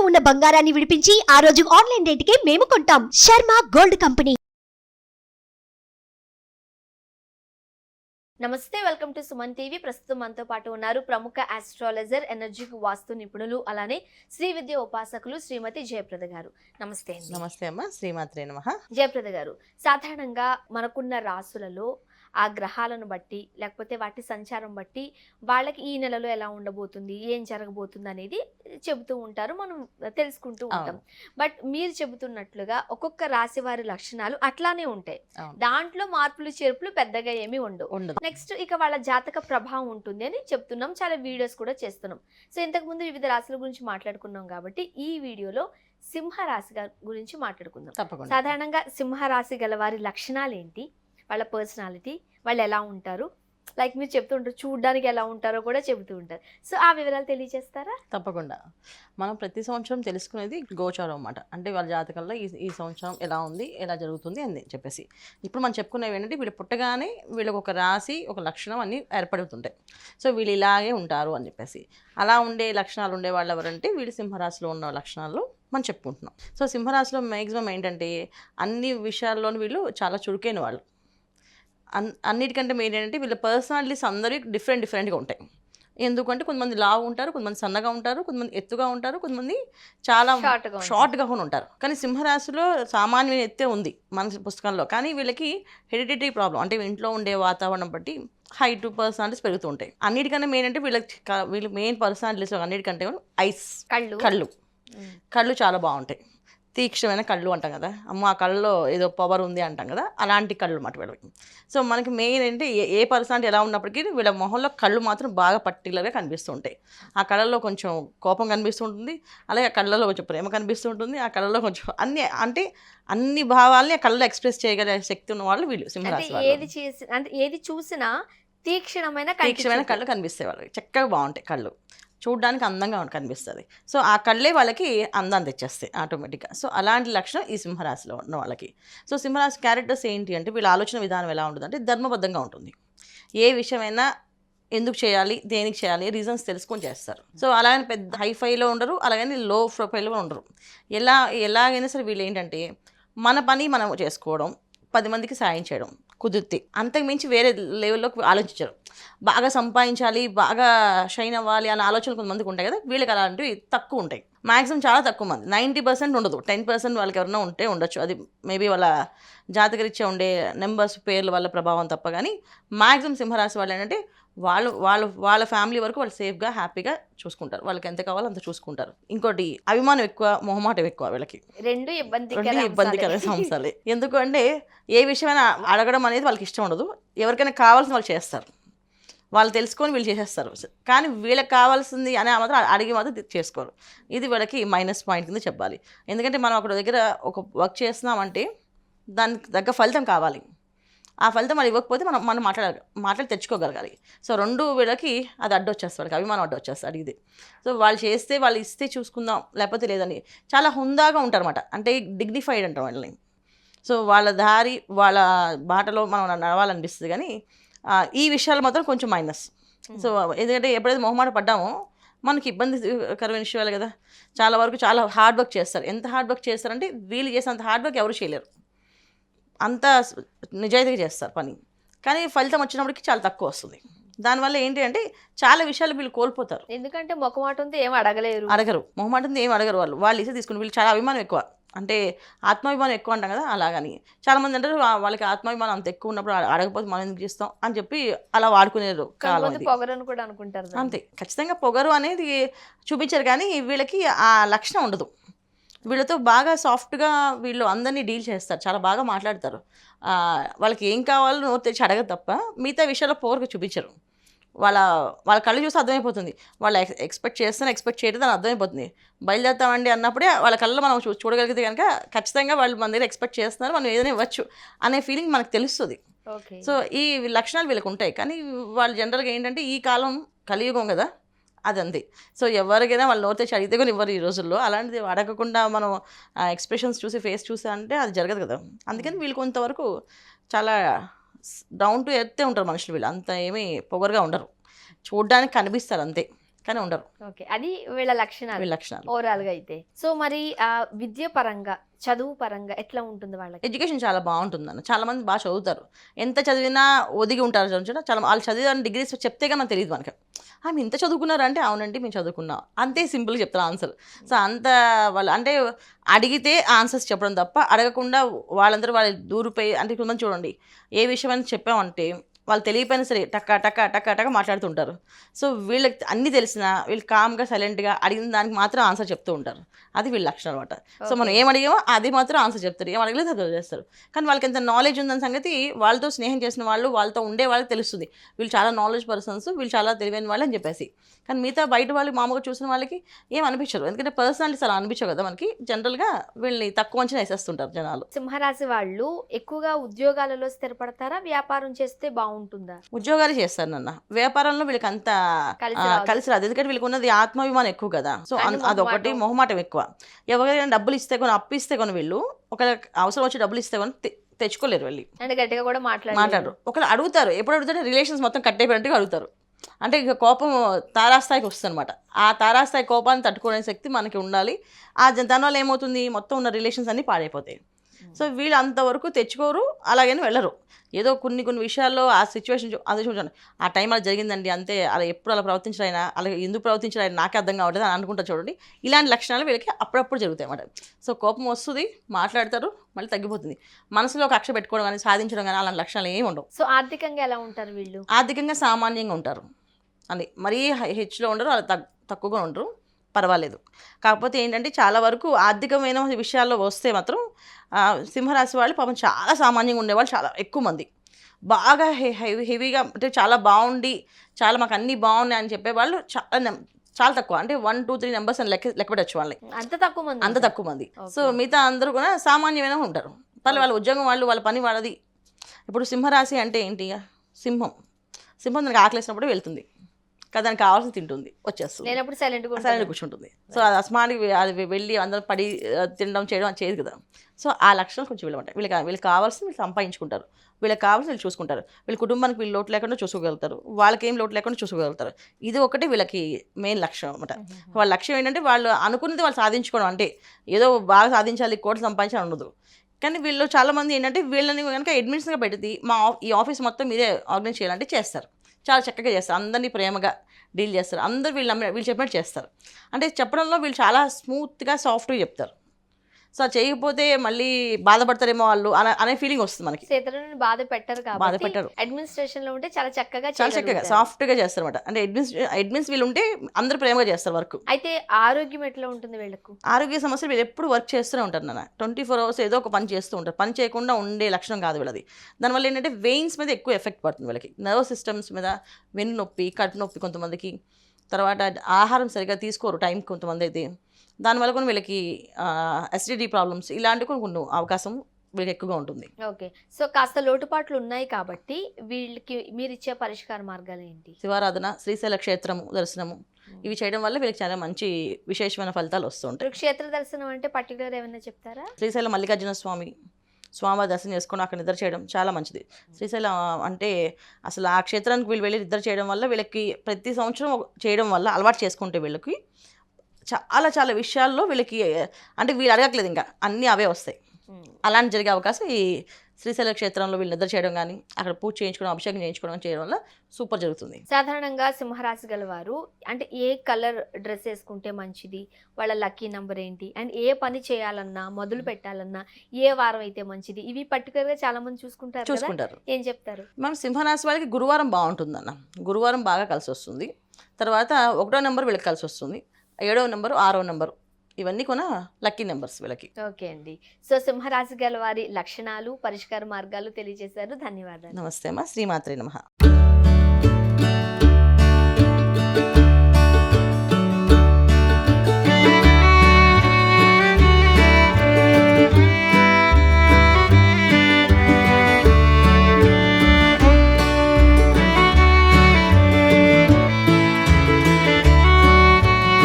ఇంట్లో ఉన్న బంగారాన్ని విడిపించి ఆ రోజు ఆన్లైన్ రేటుకే మేము కొంటాం. Sharma gold company. నమస్తే వెల్కమ్ టు సుమన్ టీవీ. ప్రస్తుతం మనతో పాటు ఉన్నారు ప్రముఖ ఆస్ట్రాలజర్ ఎనర్జీకి వాస్తు నిపుణులు అలానే శ్రీ విద్య ఉపాసకులు శ్రీమతి జయప్రద గారు. నమస్తే. నమస్తే అమ్మ శ్రీమాత్రే నమ. జయప్రద గారు సాధారణంగా మనకున్న రాసులలో ఆ గ్రహాలను బట్టి లేకపోతే వాటి సంచారం బట్టి వాళ్ళకి ఈ నెలలో ఎలా ఉండబోతుంది ఏం జరగబోతుంది అనేది చెబుతూ ఉంటారు మనం తెలుసుకుంటూ ఉంటాం. బట్ మీరు చెబుతున్నట్లుగా ఒక్కొక్క రాశి వారి లక్షణాలు అట్లానే ఉంటాయి. దాంట్లో మార్పులు చేర్పులు పెద్దగా ఏమీ ఉండవు. నెక్స్ట్ ఇక వాళ్ళ జాతక ప్రభావం ఉంటుంది అని చెప్తున్నాం. చాలా వీడియోస్ కూడా చేస్తున్నాం. సో ఇంతకు ముందు వివిధ రాశుల గురించి మాట్లాడుకున్నాం కాబట్టి ఈ వీడియోలో సింహ రాశి గా- గురించి మాట్లాడుకుందాం. సాధారణంగా సింహ రాశి గల వారి లక్షణాలు ఏంటి వాళ్ళ పర్సనాలిటీ వాళ్ళు ఎలా ఉంటారు? లైక్ మీరు చెప్తూ ఉంటారు చూడడానికి ఎలా ఉంటారో కూడా చెబుతూ ఉంటారు. సో ఆ వివరాలు తెలియజేస్తారా తప్పకుండా. మనం ప్రతి సంవత్సరం తెలుసుకునేది గోచారం అన్నమాట. అంటే వాళ్ళ జాతకంలో ఈ ఈ సంవత్సరం ఎలా ఉంది ఎలా జరుగుతుంది అని చెప్పేసి. ఇప్పుడు మనం చెప్పుకునేవి ఏంటంటే వీళ్ళు పుట్టగానే వీళ్ళకి ఒక రాశి ఒక లక్షణం అన్ని ఏర్పడుతుంటాయి. సో వీళ్ళు ఇలాగే ఉంటారు అని చెప్పేసి. అలా ఉండే లక్షణాలు ఉండే వాళ్ళు ఎవరంటే వీళ్ళు సింహరాశిలో ఉన్న లక్షణాలు మనం చెప్పుకుంటున్నాం. సో సింహరాశిలో మ్యాక్సిమం ఏంటంటే అన్ని విషయాల్లోనూ వీళ్ళు చాలా చురుకైన వాళ్ళు. అన్ అన్నిటికంటే మెయిన్ ఏంటంటే వీళ్ళ పర్సనాలిటీస్ అందరివి డిఫరెంట్ డిఫరెంట్గా ఉంటాయి. ఎందుకంటే కొంతమంది లావు ఉంటారు కొంతమంది సన్నగా ఉంటారు కొంతమంది ఎత్తుగా ఉంటారు కొంతమంది చాలా. షార్ట్గా కూడా ఉంటారు. కానీ సింహరాశిలో సామాన్యమైన ఎత్తే ఉంది మన పుస్తకంలో. కానీ వీళ్ళకి హెరిడిటరీ ప్రాబ్లం అంటే ఇంట్లో ఉండే వాతావరణం బట్టి హైట్ పర్సనాలిటీస్ పెరుగుతూ ఉంటాయి. అన్నిటికన్నా మెయిన్ అంటే వీళ్ళకి వీళ్ళ మెయిన్ పర్సనాలిటీస్ అన్నిటికంటే ఐస్ కళ్ళు. కళ్ళు. కళ్ళు చాలా బాగుంటాయి. తీక్షణమైన కళ్ళు అంటాం కదా. అమ్మ ఆ కళ్ళలో ఏదో పవర్ ఉంది అంటాం కదా. అలాంటి కళ్ళు మాట వీళ్ళకి. సో మనకి మెయిన్ ఏంటి ఏ ఏ పర్సనాలిటీ ఎలా ఉన్నప్పటికీ వీళ్ళ మొహంలో కళ్ళు మాత్రం బాగా పర్టికులర్గా కనిపిస్తూ ఉంటాయి ఆ కళ్ళల్లో కొంచెం కోపం కనిపిస్తూ ఉంటుంది అలాగే ఆ కళ్ళలో కొంచెం ప్రేమ కనిపిస్తూ ఉంటుంది ఆ కళ్ళలో కొంచెం అన్ని అంటే అన్ని భావాల్ని ఆ కళ్ళలో ఎక్స్ప్రెస్ చేయగల శక్తి ఉన్న వాళ్ళు వీళ్ళు సింహరాశి ఏది చేసి అంటే ఏది చూసినా తీక్షణమైన తీక్షణమైన. కళ్ళు కనిపిస్తాయి వాళ్ళకి. చక్కగా బాగుంటాయి కళ్ళు. చూడడానికి అందంగా కనిపిస్తుంది. సో ఆ కళ్ళే వాళ్ళకి అందం తెచ్చేస్తాయి ఆటోమేటిక్గా. సో అలాంటి లక్షణం ఈ సింహరాశిలో ఉన్న వాళ్ళకి. సో సింహరాశి క్యారెక్టర్స్ ఏంటి అంటే వీళ్ళ ఆలోచన విధానం ఎలా ఉంటుంది అంటే ధర్మబద్ధంగా ఉంటుంది. ఏ విషయమైనా ఎందుకు చేయాలి దేనికి చేయాలి రీజన్స్ తెలుసుకొని చేస్తారు. సో అలాగని పెద్ద హైఫైలో ఉండరు అలాగని లో ప్రొఫైల్లో ఉండరు. ఎలా ఎలాగైనా సరే వీళ్ళు ఏంటంటే మన పని మనం చేసుకోవడం పది మందికి సాయం చేయడం కుదిరితే అంతకు మించి వేరే లెవెల్లోకి ఆలోచించరు. బాగా సంపాదించాలి బాగా షైన్ అవ్వాలి అనే ఆలోచనలు కొంతమందికి ఉంటాయి కదా వీళ్ళకి అలాంటివి తక్కువ ఉంటాయి. మ్యాక్సిమం చాలా తక్కువ మంది. నైంటీ పర్సెంట్ ఉండదు. టెన్ పర్సెంట్ వాళ్ళకి ఎవరైనా ఉంటే ఉండొచ్చు. అది మేబీ వాళ్ళ జాతకరీత్యా ఉండే నెంబర్స్ పేర్ల వల్ల ప్రభావం తప్ప కానీ మ్యాక్సిమం సింహరాశి వాళ్ళు ఏంటంటే వాళ్ళు వాళ్ళ వాళ్ళ ఫ్యామిలీ వరకు వాళ్ళు సేఫ్గా హ్యాపీగా చూసుకుంటారు. వాళ్ళకి ఎంత కావాలో అంత చూసుకుంటారు. ఇంకోటి అభిమానం ఎక్కువ మొహమాటం ఎక్కువ వీళ్ళకి. రెండు ఇబ్బందికర రెండు ఇబ్బందికర అంశాలే. అంశాలే ఎందుకంటే ఏ విషయమైనా అడగడం అనేది వాళ్ళకి ఇష్టం ఉండదు. ఎవరికైనా కావాల్సిన వాళ్ళు చేస్తారు. వాళ్ళు తెలుసుకొని వీళ్ళు చేసేస్తారు. కానీ వీళ్ళకి కావాల్సింది అనే మాత్రం అడిగి మాత్రం చేసుకోరు. ఇది వీళ్ళకి మైనస్ పాయింట్ కింద చెప్పాలి. ఎందుకంటే మనం అక్కడ దగ్గర ఒక వర్క్ చేస్తున్నామంటే దానికి తగ్గ ఫలితం కావాలి. ఆ ఫలితం వాళ్ళు ఇవ్వకపోతే మనం మనం మాట్లాడాలి మాట్లాడి తెచ్చుకోగలగాలి. సో రెండు వీళ్ళకి అది అడ్డు వచ్చేస్తుంది వాళ్ళకి అభిమానం అడ్డు వచ్చేస్తుంది సో వాళ్ళు చేస్తే వాళ్ళు ఇస్తే చూసుకుందాం లేకపోతే లేదని. చాలా హుందాగా ఉంటారన్నమాట. అంటే డిగ్నిఫైడ్ అంటాం వాళ్ళని. సో వాళ్ళ దారి వాళ్ళ బాటలో మనం నడవాలనిపిస్తుంది కానీ ఈ విషయాలు మాత్రం కొంచెం మైనస్. సో ఎందుకంటే ఎప్పుడైతే మొహమాట పడ్డామో మనకి ఇబ్బందికరమైన విషయాలు కదా. చాలా వరకు చాలా హార్డ్ వర్క్ చేస్తారు. ఎంత హార్డ్ వర్క్ చేస్తారంటే వీళ్ళు చేసినంత హార్డ్ వర్క్ ఎవరు చేయలేరు. అంత నిజాయితీగా చేస్తారు పని. కానీ ఫలితం వచ్చినప్పటికి చాలా తక్కువ వస్తుంది. దానివల్ల ఏంటి అంటే చాలా విషయాలు వీళ్ళు కోల్పోతారు. ఎందుకంటే మొక్కమాటంతో ఏం అడగలేరు. అడగరు. మొహమాటంతో ఏం అడగరు వాళ్ళు. వాళ్ళు ఇస్తే తీసుకుని వీళ్ళు చాలా అభిమానం ఎక్కువ. అంటే ఆత్మాభిమానం ఎక్కువ అంటాం కదా అలాగని. చాలామంది అంటారు "వా- వాళ్ళకి ఆత్మాభిమానం అంత ఎక్కువ ఉన్నప్పుడు అడ- అడగకపోతే మనం ఎందుకు చేస్తాం? అని చెప్పి అలా వాడుకునేరు పొగరని కూడా అనుకుంటారు. అంతే. ఖచ్చితంగా పొగరు అనేది చూపించారు కానీ వీళ్ళకి ఆ లక్షణం ఉండదు. వీళ్ళతో బాగా సాఫ్ట్గా వీళ్ళు అందరినీ డీల్ చేస్తారు. చాలా బాగా మాట్లాడతారు. వాళ్ళకి ఏం కావాలో నోరు తెచ్చి అడగదు తప్ప మిగతా విషయాల్లో పొగరుగా చూపించరు. వాళ్ళ వాళ్ళ కళ్ళు చూస్తే అర్థమైపోతుంది. వాళ్ళు ఎక్స్ ఎక్స్పెక్ట్ చేస్తేనే ఎక్స్పెక్ట్ చేయడం అని అర్థమైపోతుంది. బయలుదేరుతామండి అన్నప్పుడే వాళ్ళ కళ్ళలో మనం చూ చూడగలిగితే కనుక ఖచ్చితంగా వాళ్ళు మన దగ్గర ఎక్స్పెక్ట్ చేస్తున్నారు. మనం ఏదైనా ఇవ్వచ్చు అనే ఫీలింగ్ మనకు తెలుస్తుంది. ఓకే. సో ఈ లక్షణాలు వీళ్ళకి ఉంటాయి. కానీ వాళ్ళు జనరల్గా ఏంటంటే ఈ కాలం కలియుగం కదా. అది అంతే సో ఎవరికైనా వాళ్ళు నోరు తెచ్చి అడిగితే కూడా ఇవ్వరు ఈ రోజుల్లో. అలాంటిది అడగకుండా మనం ఎక్స్ప్రెషన్స్ చూసి ఫేస్ చూసి అంటే అది జరగదు కదా. అందుకని వీళ్ళు కొంతవరకు చాలా డౌన్ టు ఎర్తే ఉంటారు మనుషులు వీళ్ళు. అంత ఏమీ పొగరుగా ఉండరు. చూడడానికి కనిపిస్తారు అంతే కానీ ఉండరు. ఓకే. అది వీళ్ళ లక్షణాలు. వీళ్ళ లక్షణాలు. ఓవరాల్గా అయితే. సో మరి ఆ విద్య పరంగా చదువు పరంగా ఎట్లా ఉంటుంది వాళ్ళకి? ఎడ్యుకేషన్ చాలా బాగుంటుందన్న. చాలా మంది బాగా చదువుతారు. ఎంత చదివినా ఒదిగి ఉంటారు చాలా వాళ్ళు చదివిన డిగ్రీస్ చెప్తేగా మనకు తెలియదు మనకి. ఆమె ఇంత చదువుకున్నారా అంటే అవునండి మేము చదువుకున్నాం. అంతే సింపుల్గా చెప్తారు ఆన్సర్. సో అంత వాళ్ళు అంటే అడిగితే ఆన్సర్స్ చెప్పడం తప్ప అడగకుండా వాళ్ళందరూ వాళ్ళు దూరిపోయి అంటే కొంతమంది చూడండి ఏ విషయం అని చెప్పామంటే వాళ్ళు తెలియపోయినా సరే టక్క టక్క టక్క టక్క మాట్లాడుతుంటారు. సో వీళ్ళకి అన్నీ తెలిసినా వీళ్ళు కామ్గా సైలెంట్గా అడిగిన దానికి మాత్రం ఆన్సర్ చెప్తూ ఉంటారు. అది వీళ్ళ లక్షణం అనమాట సో మనం ఏం అడిగామో అది మాత్రం ఆన్సర్ చెప్తారు. ఏం అడగలేదు అది చేస్తారు కానీ వాళ్ళకి ఎంత నాలెడ్జ్ ఉందన్న సంగతి వాళ్ళతో స్నేహం చేసిన వాళ్ళు వాళ్ళతో ఉండే వాళ్ళకి తెలుస్తుంది. వీళ్ళు చాలా నాలెడ్జ్ పర్సన్స్ వీళ్ళు చాలా తెలివైన వాళ్ళు అని చెప్పేసి. కానీ మిగతా బయట వాళ్ళు మామూలుగా చూసిన వాళ్ళకి ఏం అనిపించరు. ఎందుకంటే పర్సనాలిటీస్ అలా అనిపించవు కదా మనకి. జనరల్గా వీళ్ళని తక్కువ అంచనా వేసేస్తుంటారు జనాలు. సింహరాశి వాళ్ళు ఎక్కువగా ఉద్యోగాలలో స్థిరపడతారా? వ్యాపారం చేస్తే బాగుంటుందా? ఉద్యోగాలు చేస్తారు నాన్న. వ్యాపారంలో వీళ్ళకి అంత కలిసి రాదు. ఎందుకంటే వీళ్ళకి ఉన్నది ఆత్మాభిమానం ఎక్కువ కదా. సో అదొకటి మొహమాటం. ఎక్కువ. ఎవరైనా డబ్బులు ఇస్తే కొని అప్పు ఇస్తే కొని వీళ్ళు. ఒక అవసరం వచ్చి డబ్బులు ఇస్తే కొని తె- తెచ్చుకోలేరు వెళ్ళి. అంటే గట్టిగా కూడా మాట్లాడారు మాట్లాడరు. ఒకళ్ళు అడుగుతారు ఎప్పుడు అడుగుతారు రిలేషన్స్ మొత్తం కట్ అయిపోయినట్టుగా అడుగుతారు. అంటే ఇక కోపం తారాస్థాయికి వస్తుంది అనమాట ఆ తారాస్థాయి కోపాన్ని తట్టుకునే శక్తి మనకి ఉండాలి. ఆ దానివల్ల ఏమవుతుంది? మొత్తం ఉన్న రిలేషన్స్ అన్నీ పాడైపోతాయి. సో వీళ్ళు అంతవరకు తెచ్చుకోరు అలాగని వెళ్ళరు. ఏదో కొన్ని కొన్ని విషయాల్లో ఆ సిచ్యువేషన్ అదే చూడండి. ఆ టైం అలా జరిగిందండి అంతే. అలా ఎప్పుడు అలా ప్రవర్తించడైనా అలా ఎందుకు ప్రవర్తించడం నాకే అర్థం కావట్లేదు అని అనుకుంటా చూడండి. ఇలాంటి లక్షణాలు వీళ్ళకి అప్పుడప్పుడు జరుగుతాయి అన్నమాట. సో కోపం వస్తుంది మాట్లాడతారు మళ్ళీ తగ్గిపోతుంది. మనసులో ఒక అక్ష పెట్టుకోవడం కానీ సాధించడం కానీ అలాంటి లక్షణాలు ఏమి ఉండవు. సో ఆర్థికంగా ఎలా ఉంటారు వీళ్ళు? ఆర్థికంగా సామాన్యంగా ఉంటారు. అని మరీ హెచ్లో ఉండరు అలా తక్కువగా ఉండరు. పర్వాలేదు. కాకపోతే ఏంటంటే చాలా వరకు ఆర్థికమైన విషయాల్లో వస్తే మాత్రం సింహరాశి వాళ్ళు పాపం చాలా సామాన్యంగా ఉండేవాళ్ళు చాలా ఎక్కువ మంది. బాగా హె- హెవీ హెవీగా అంటే చాలా బాగుండి చాలా మాకు అన్నీ బాగున్నాయి అని చెప్పేవాళ్ళు చాలా చాలా తక్కువ. అంటే వన్ టూ త్రీ నెంబర్స్ అని లెక్క లెక్క పెట్టచ్చు వాళ్ళని. అంత తక్కువ మంది అంత. తక్కువ మంది. సో మిగతా అందరూ కూడా సామాన్యమైన ఉంటారు. వాళ్ళు వాళ్ళ ఉద్యోగం వాళ్ళు వాళ్ళ పని వాళ్ళది. ఇప్పుడు సింహరాశి అంటే ఏంటి? సింహం. సింహం దానికి ఆకలేసినప్పుడు వెళ్తుంది. దానికి కావాల్సి తింటుంది వచ్చేస్తుంది. లేనప్పుడు సైలెంట్ ఉంటారు. కూర్చుంటుంది. సో అది అస్మానికి అది వెళ్ళి అందరూ పడి తినడం చేయడం అది చేయదు కదా. సో ఆ లక్షణాలు కొంచెం వీళ్ళమంటాయి వీళ్ళకి వీళ్ళకి కావాల్సింది వీళ్ళు సంపాదించుకుంటారు. వీళ్ళకి కావాల్సింది వీళ్ళు చూసుకుంటారు. వీళ్ళ కుటుంబానికి వీళ్ళు లోటు లేకుండా చూసుకోగలుగుతారు. వాళ్ళకి ఏం లోటు లేకుండా చూసుకోగలుగుతారు. ఇది ఒకటి వీళ్ళకి మెయిన్ లక్ష్యం అనమాట వాళ్ళ లక్ష్యం ఏంటంటే వాళ్ళు అనుకున్నది వాళ్ళు సాధించుకోవడం. అంటే ఏదో బాగా సాధించాలి కోట్లు సంపాదించాలి ఉండదు కానీ వీళ్ళు చాలామంది ఏంటంటే వీళ్ళని కనుక అడ్మినిస్ట్గా పెడితే మా ఈ ఆఫీస్ మొత్తం మీరే ఆర్గనైజ్ చేయాలంటే చేస్తారు. చాలా చక్కగా చేస్తారు. అందరినీ ప్రేమగా డీల్ చేస్తారు. అందరూ వీళ్ళు నమ్మిన- వీళ్ళు చెప్పినట్టు చేస్తారు. అంటే చెప్పడంలో వీళ్ళు చాలా స్మూత్గా సాఫ్ట్గా చెప్తారు. సో చేయకపోతే మళ్ళీ బాధపడతారేమో వాళ్ళు అనే ఫీలింగ్ వస్తుంది మనకి. ఇతరులను బాధ పెట్టరు బాధ పెట్టరు అడ్మినిస్ట్రేషన్లో ఉంటే చాలా చక్కగా చాలా చక్కగా చేయగలుగుతారు. సాఫ్ట్గా చేస్తారు అనమాట అంటే అడ్మిన్స్ అడ్మిన్స్ వీళ్ళు ఉంటే అందరూ ప్రేమగా చేస్తారు వర్క్ అయితే ఆరోగ్యం ఎట్లా ఉంటుంది వీళ్ళకు? ఆరోగ్య సమస్యలు వీళ్ళు ఎప్పుడు వర్క్ చేస్తూనే ఉంటారు నాన్న. ట్వంటీ ఫోర్ అవర్స్ ఏదో ఒక పని చేస్తూ ఉంటారు. పని చేయకుండా ఉండే లక్షణం కాదు వీళ్ళది. దానివల్ల ఏంటంటే వెయిన్స్ మీద ఎక్కువ ఎఫెక్ట్ పడుతుంది వీళ్ళకి. నర్వ్ సిస్టమ్స్ మీద వెన్ను నొప్పి కడుపు నొప్పి కొంతమందికి. తర్వాత ఆహారం సరిగా తీసుకోరు టైం కొంతమంది అయితే. దానివల్ల కూడా వీళ్ళకి అసిడిటీ ప్రాబ్లమ్స్ ఇలాంటివి కొన్ని కొన్ని అవకాశం వీళ్ళకి ఎక్కువగా ఉంటుంది. ఓకే. సో కాస్త లోటుపాట్లు ఉన్నాయి కాబట్టి వీళ్ళకి మీరు ఇచ్చే పరిష్కార మార్గాలు ఏంటి? శివారాధన శ్రీశైల క్షేత్రము దర్శనము ఇవి చేయడం వల్ల వీళ్ళకి చాలా మంచి విశేషమైన ఫలితాలు వస్తుంటాయి క్షేత్ర దర్శనం అంటే పర్టికులర్ ఏమైనా చెప్తారా? శ్రీశైలం మల్లికార్జున స్వామి స్వామివారి దర్శనం చేసుకొని అక్కడ నిద్ర చేయడం చాలా మంచిది. శ్రీశైలం అంటే అసలు ఆ క్షేత్రానికి వీళ్ళు వెళ్ళి నిద్ర చేయడం వల్ల వీళ్ళకి ప్రతి సంవత్సరం చేయడం వల్ల అలవాటు చేసుకుంటే వీళ్ళకి చాలా చాలా విషయాల్లో వీళ్ళకి అంటే వీళ్ళు అడగట్లేదు ఇంకా. అన్నీ అవే వస్తాయి. అలాంటి జరిగే అవకాశం ఈ శ్రీశైల క్షేత్రంలో వీళ్ళు నిద్ర చేయడం కానీ అక్కడ పూజ చేయించుకోవడం అభిషేకం చేయించుకోవడం చేయడం వల్ల సూపర్ జరుగుతుంది. సాధారణంగా సింహరాశి గల వారు అంటే ఏ కలర్ డ్రెస్ వేసుకుంటే మంచిది? వాళ్ళ లక్కీ నంబర్ ఏంటి? అండ్ ఏ పని చేయాలన్నా మొదలు పెట్టాలన్నా ఏ వారం అయితే మంచిది? ఇవి పర్టికులర్గా చాలా మంది చూసుకుంటారు చూసుకుంటారు. ఏం చెప్తారు? మనం సింహరాశి వాళ్ళకి గురువారం బాగుంటుందన్న. గురువారం బాగా కలిసి వస్తుంది. తర్వాత ఒకటో నెంబర్ వీళ్ళకి కలిసి వస్తుంది. ఏడవ నెంబరు ఆరో నెంబరు. ఇవన్నీ కూడా లక్కీ నెంబర్స్ వీళ్ళకి. ఓకే అండి. సో సింహరాశి గల వారి లక్షణాలు పరిష్కార మార్గాలు తెలియజేశారు. ధన్యవాదాలు. నమస్తే అమ్మా. శ్రీమాత్రే నమః.